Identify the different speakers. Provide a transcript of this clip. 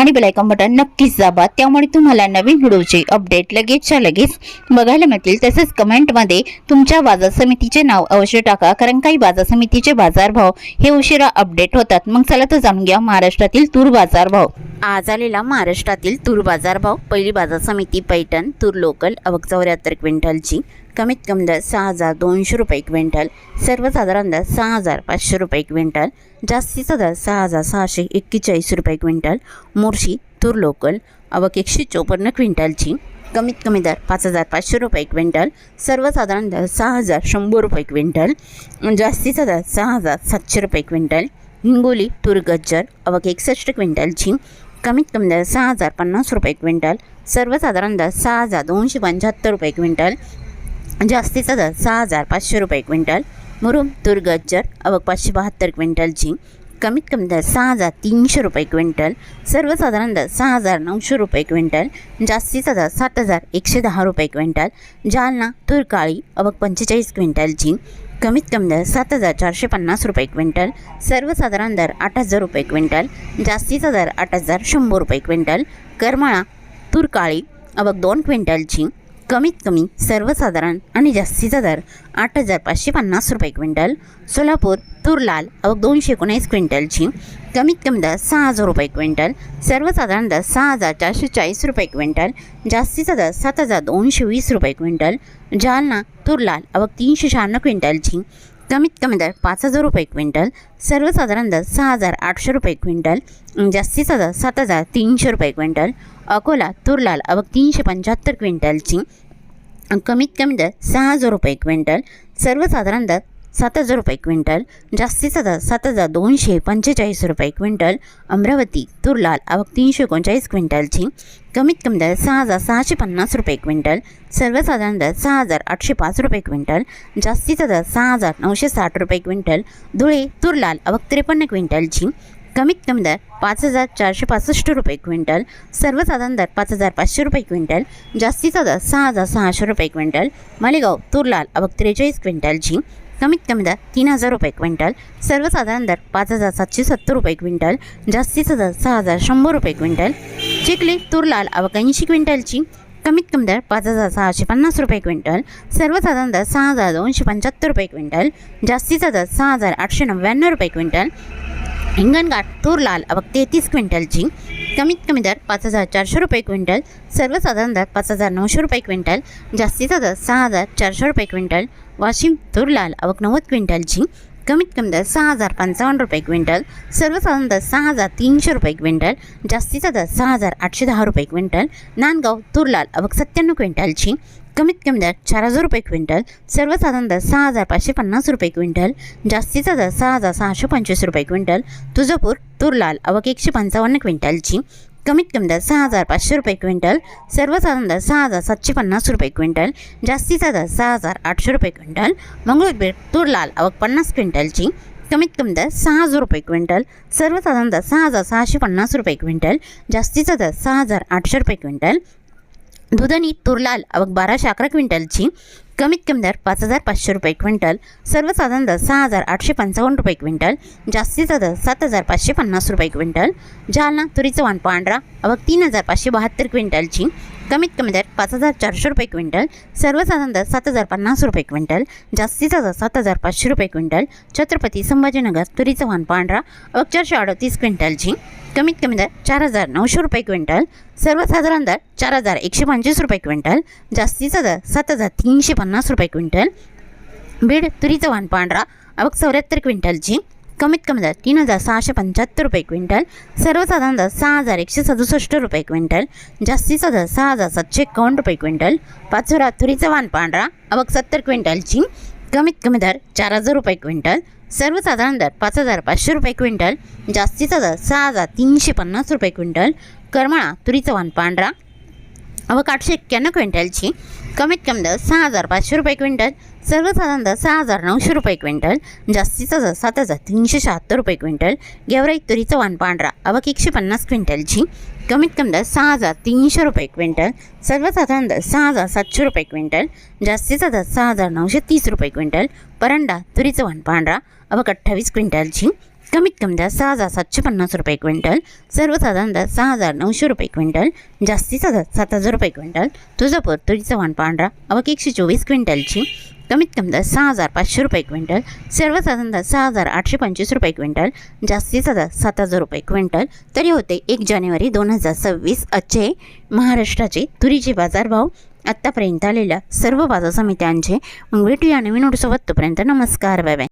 Speaker 1: आणि bell icon button नक्कीच दाबा. त्यामुळे तुम्हाला नवीन व्हिडिओचे अपडेट लगेचच्या लगेच बघायला मिळतील. तसेच कमेंटमध्ये तुमच्या बाजार समितीचे नाव अवश्य टाका कारण काही बाजार समितीचे बाजारभाव हे उशिरा अपडेट होतात. मग चला तर जाणून घ्या महाराष्ट्रातील तूर बाजारभाव आज आलेला महाराष्ट्रातील तूर बाजारभाव पहिली बाजार समिती पैठण तूर लोकल अवक चौऱ्याहत्तर क्विंटलची. कमीत कमी दर सहा हजार दोनशे रुपये क्विंटल. सर्वसाधारण दर सहा हजार पाचशे रुपये क्विंटल. जास्तीचा दर सहा हजार सहाशे एक्केचाळीस रुपये क्विंटल. मोर्शी तूर लोकल अवक एकशे चोपन्न क्विंटलची. कमीत कमी दर पाच हजार पाचशे रुपये क्विंटल सर्वसाधारण दर सहा हजार शंभर रुपये क्विंटल जास्तीचा दर सहा हजार सातशे रुपये क्विंटल. हिंगोली तूर गज्जर अवक एकसष्ट क्विंटलची. कमीत कमी दर सहा हजार पन्नास रुपये क्विंटल सर्वसाधारण दर सहा हजार दोनशे पंच्याहत्तर रुपये क्विंटल जास्तीचा दर सहा हजार पाचशे रुपये क्विंटल. मुरुम तूर गज्जर अवक पाचशे बहात्तर क्विंटलची. कमीत कमी दर सहा हजार तीनशे रुपये क्विंटल सर्वसाधारण दर सहा हजार नऊशे रुपये क्विंटल जास्तीचा दर सात हजार एकशे दहा रुपये क्विंटल जालना तूर काळी अवक पंचेचाळीस क्विंटलची कमीत कमी दर सात हजार चारशे पन्नास रुपये क्विंटल सर्वसाधारण दर आठ हजार रुपये क्विंटल जास्तीचा दर आठ हजार शंभर रुपये क्विंटल करमाळा तूर काळी अवक दोन क्विंटलची कमीत कमी सर्वसाधारण आणि जास्तीचा दर आठ हजार पाचशे पन्नास रुपये क्विंटल सोलापूर तूर लाल दोनशे एकोणीस क्विंटलची कमीत कमी दर सहा हजार रुपये क्विंटल सर्वसाधारण दर सहा हजार चारशे चाळीस रुपये क्विंटल जास्तीचा दर सात हजार दोनशे वीस रुपये क्विंटल जालना तूर लाल तीनशे शहाण्णव क्विंटलची कमीत कमी दर पाच हजार रुपये क्विंटल सर्वसाधारण दर सहा हजार आठशे रुपये क्विंटल जास्तीचा दर सात हजार तीनशे रुपये क्विंटल अकोला तुरलाल अवक तीनशे पंच्याहत्तर क्विंटलची कमीत कमी दर सहा हजार रुपये क्विंटल सर्वसाधारण दर सात हजार रुपये क्विंटल जास्तीचा दर सात हजार दोनशे पंचेचाळीस रुपये क्विंटल अमरावती तुरलाल आवक तीनशे एकोणचाळीस क्विंटलची कमीत कमी दर सहा हजार सहाशे पन्नास रुपये क्विंटल सर्वसाधारण दर सहा हजार आठशे पाच रुपये क्विंटल जास्तीचा दर सहा हजार नऊशे साठ रुपये क्विंटल धुळे तुरलाल आवक त्रेपन्न क्विंटलची कमीत कमी दर पाच हजार चारशे पासष्ट रुपये क्विंटल सर्वसाधारण दर पाच हजार पाचशे रुपये क्विंटल जास्तीचा दर सहा हजार सहाशे रुपये क्विंटल मालेगाव तुरलाल अवक त्रेचाळीस क्विंटलची कमीत कमी दर तीन हजार रुपये क्विंटल सर्वसाधारण दर पाच हजार सातशे सत्तर रुपये क्विंटल जास्तीचा दर सहा हजार शंभर रुपये क्विंटल. चिखली तुरलाल अवक ऐंशी क्विंटलची कमीत कमी दर पाच हजार सहाशे पन्नास रुपये क्विंटल सर्वसाधारण दर सहा हजार दोनशे पंच्याहत्तर रुपये क्विंटल जास्तीचा दर सहा हजार आठशे नव्याण्णव रुपये क्विंटल हिंगणघाट तूर लाल अबक तेहतीस क्विंटलची कमीत कमी दर पाच हजार चारशे रुपये क्विंटल सर्वसाधारण दर पाच हजार नऊशे रुपये क्विंटल जास्तीचा दर सहा हजार चारशे रुपये क्विंटल वाशिम तूर लाल अवक नव्वद क्विंटलची कमीत कमी दर सहा हजार पंचावन्न रुपये क्विंटल सर्वसाधारण दर सहा हजार तीनशे रुपये क्विंटल जास्तीचा दर सहा हजार आठशे दहा रुपये क्विंटल नांदगाव तुरलाल अवक सत्त्याण्णव क्विंटलची कमीत कमी दर चार हजार रुपये क्विंटल सर्वसाधारण दर सहा हजार पाचशे पन्नास रुपये क्विंटल जास्तीचा दर सहा हजार सहाशे पंचवीस रुपये क्विंटल तुळजापूर तुरलाल अवक एकशे पंचावन्न क्विंटलची कमीत कमी दर सहा हजार पाचशे रुपये क्विंटल सर्वसाधारण दर सहा हजार सातशे पन्नास रुपये क्विंटल जास्तीचा दर सहा हजार आठशे रुपये क्विंटल मंगळूरबीड तुरलाल आवक पन्नास क्विंटलची कमीत कमी दर सहा हजार रुपये क्विंटल सर्वसाधारण दर सहा हजार सहाशे पन्नास रुपये क्विंटल जास्तीचा दर सहा हजार आठशे रुपये क्विंटल दुधनी तुरलाल अवक बाराशे अकरा क्विंटलची कमीत कमी दर पाच हजार पाचशे रुपये क्विंटल सर्वसाधारण दर सहा हजार आठशे पंचावन्न रुपये क्विंटल जास्तीचा दर सात हजार पाचशे पन्नास रुपये क्विंटल जालना तुरीचं वाण पांढरा अवघ तीन हजार पाचशे बहात्तर क्विंटलची कमीत कमी दर पाच हजार चारशे रुपये क्विंटल सर्वसाधारण दर सात हजार पन्नास रुपये क्विंटल जास्तीचा दर सात हजार पाचशे रुपये क्विंटल छत्रपती संभाजीनगर तुरीचं वाहन पांढरा अवक चारशे अडतीस क्विंटलची कमीत कमी दर चार हजार नऊशे रुपये क्विंटल सर्वसाधारण दर चार हजार एकशे पंचवीस रुपये क्विंटल जास्तीचा दर सात हजार तीनशे पन्नास रुपये क्विंटल बीड तुरीचं वाण पांढरा अवघ चौऱ्याहत्तर क्विंटलची कमीत कमी दर तीन हजार सहाशे पंच्याहत्तर रुपये क्विंटल सर्वसाधारण दर सहा हजार एकशे सदुसष्ट रुपये क्विंटल जास्तीचा दर सहा हजार सातशे एकावन्न रुपये क्विंटल पाचोरा तुरीचं वाण पांढरा अवक सत्तर क्विंटलची कमीत कमी दर चार हजार रुपये क्विंटल सर्वसाधारण दर पाच हजार पाचशे रुपये क्विंटल जास्तीचा दर सहा हजार तीनशे पन्नास रुपये क्विंटल करमाळा तुरीचा वाण पांढरा आवक आठशे एक्क्याण्णव क्विंटलची कमीत कमी दर सहा हजार पाचशे रुपये क्विंटल सर्वसाधारण दर सहा हजार नऊशे रुपये क्विंटल जास्तीचा दर सात हजार तीनशे शहात्तर रुपये क्विंटल गेवराई तुरीचं वाण पांढरा आवक एकशे पन्नास क्विंटलची कमीत कमी दर सहा हजार तीनशे रुपये क्विंटल सर्वसाधारण दर सहा हजार सातशे रुपये क्विंटल जास्तीचा दर सहा हजार नऊशे तीस रुपये क्विंटल परंडा तुरीचं वाण पांढरा आवक अठ्ठावीस क्विंटलची कमीत कमी दर सहा हजार सातशे पन्नास रुपये क्विंटल सर्वसाधारण दर सहा हजार नऊशे रुपये क्विंटल जास्तीचा दर सात हजार रुपये क्विंटल तुळजापूर तुरीचं वाण पांढरा अवक एकशे चोवीस क्विंटलची कमीत कमी दर सहा हजार पाचशे रुपये क्विंटल सर्वसाधारण दर सहा हजार आठशे पंचवीस रुपये क्विंटल जास्तीचा दर सात हजार रुपये क्विंटल. तरी होते एक जानेवारी दोन हजार सव्वीस आजचे महाराष्ट्राचे तुरीचे बाजारभाव. आत्तापर्यंत आलेल्या सर्व बाजार समित्यांचे भेटूया नवीन सोबत तोपर्यंत नमस्कार. Bye bye.